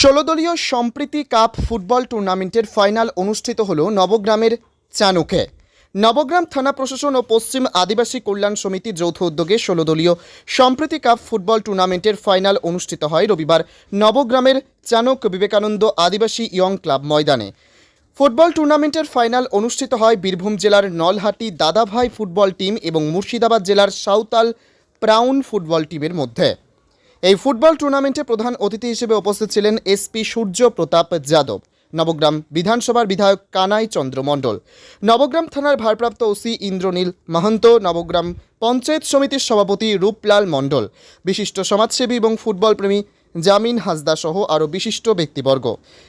ষোলো দলীয় সম্প্রীতি কাপ ফুটবল টুর্নামেন্টের ফাইনাল অনুষ্ঠিত হল নবগ্রামের চানুকে। নবগ্রাম থানা প্রশাসন ও পশ্চিম আদিবাসী কল্যাণ সমিতির যৌথ উদ্যোগে ষোলো দলীয় সম্প্রীতি কাপ ফুটবল টুর্নামেন্টের ফাইনাল অনুষ্ঠিত হয় রবিবার নবগ্রামের চানক বিবেকানন্দ আদিবাসী ইয়ং ক্লাব ময়দানে। ফুটবল টুর্নামেন্টের ফাইনাল অনুষ্ঠিত হয় বীরভূম জেলার নলহাটি দাদাভাই ফুটবল টিম এবং মুর্শিদাবাদ জেলার সাঁওতাল প্রাউন ফুটবল টিমের মধ্যে। এই ফুটবল টুর্নামেন্টে প্রধান অতিথি হিসেবে উপস্থিত ছিলেন এসপি সূর্য প্রতাপ যাদব, নবগ্রাম বিধানসভার বিধায়ক কানাই চন্দ্র মণ্ডল, নবগ্রাম থানার ভারপ্রাপ্ত ওসি ইন্দ্রনীল মাহান্ত, নবগ্রাম পঞ্চায়েত সমিতির সভাপতি রূপলাল মণ্ডল, বিশিষ্ট সমাজসেবী এবং ফুটবল প্রেমী জামিন হাসদা সহ আরও বিশিষ্ট ব্যক্তিবর্গ।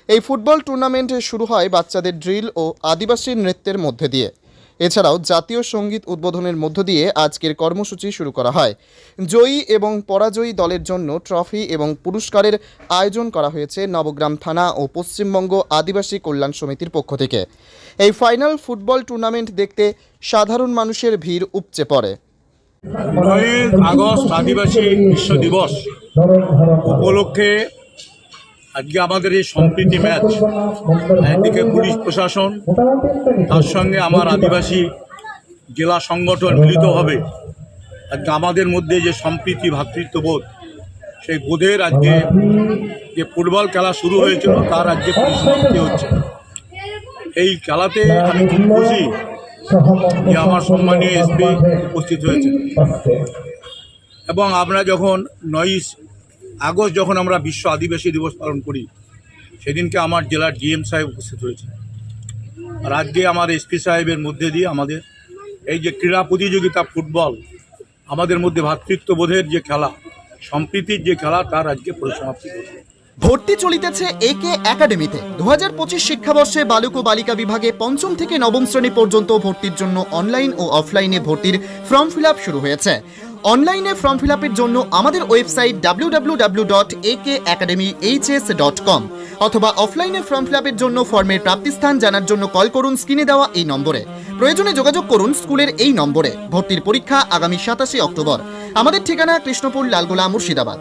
এই ফুটবল টুর্নামেন্ট শুরু হয় বাচ্চাদের ড্রিল ও আদিবাসী নৃত্যের মধ্যে দিয়ে। এছাড়াও জাতীয় সংগীত উদ্বোধনের মধ্য দিয়ে আজকের কর্মসূচি শুরু করা হয়। জয়ী এবং পরাজয়ী দলের জন্য ট্রফি এবং পুরস্কারের আয়োজন করা হয়েছে নবগ্রাম থানা ও পশ্চিমবঙ্গ আদিবাসী কল্যাণ সমিতির পক্ষ থেকে। এই ফাইনাল ফুটবল টুর্নামেন্ট দেখতে সাধারণ মানুষের ভিড় উপচে পড়ে। আগস্ট আদিবাসী বিশ্ব দিবস উপলক্ষে আজকে আমাদের এই সম্প্রীতি ম্যাচ, একদিকে পুলিশ প্রশাসন, তার সঙ্গে আমার আদিবাসী জেলা সংগঠন মিলিতভাবে আজকে আমাদের মধ্যে যে সম্প্রীতি ভ্রাতৃত্ববোধ সেই বোধের আজকে যে ফুটবল খেলা শুরু হয়েছিল, তার আজকে পরিসমাপ্তি হচ্ছে। এই খেলাতে আমি খুব খুশি যে আমার সম্মানীয় এসপি উপস্থিত হয়েছে এবং আমরা যখন নয় আগস্ট যখন আমরা বিশ্ব আদিবাসী দিবস পালন করি, সেদিনকে আমার জেলার ডিএম সাহেব উপস্থিত হয়েছে আর আজকে আমার এসপি সাহেবের মধ্যে দিয়ে আমাদের এই যে ক্রীড়া প্রতিযোগিতা ফুটবল, আমাদের মধ্যে ভ্রাতৃত্ববোধের যে খেলা, সম্প্রীতির যে খেলা, তার আজকে পরিসমাপ্তি ঘটে ভর্তি চলিতেছে একে একাডেমিতে। দু হাজার পঁচিশ শিক্ষাবর্ষে বালক ও বালিকা বিভাগে পঞ্চম থেকে নবম শ্রেণি পর্যন্ত ভর্তির জন্য অনলাইন ও অফলাইনে ভর্তির ফর্ম ফিল শুরু হয়েছে। অনলাইনে ফর্ম ফিল জন্য আমাদের website W dot A K H S dot com অথবা অফলাইনে ফর্ম ফিল জন্য ফর্মের প্রাপ্তিস্থান জানার জন্য কল করুন স্ক্রিনে দেওয়া এই নম্বরে। প্রয়োজনে যোগাযোগ করুন স্কুলের এই নম্বরে। ভর্তির পরীক্ষা আগামী সাতাশে অক্টোবর। আমাদের ঠিকানা কৃষ্ণপুর লালগোলা মুর্শিদাবাদ।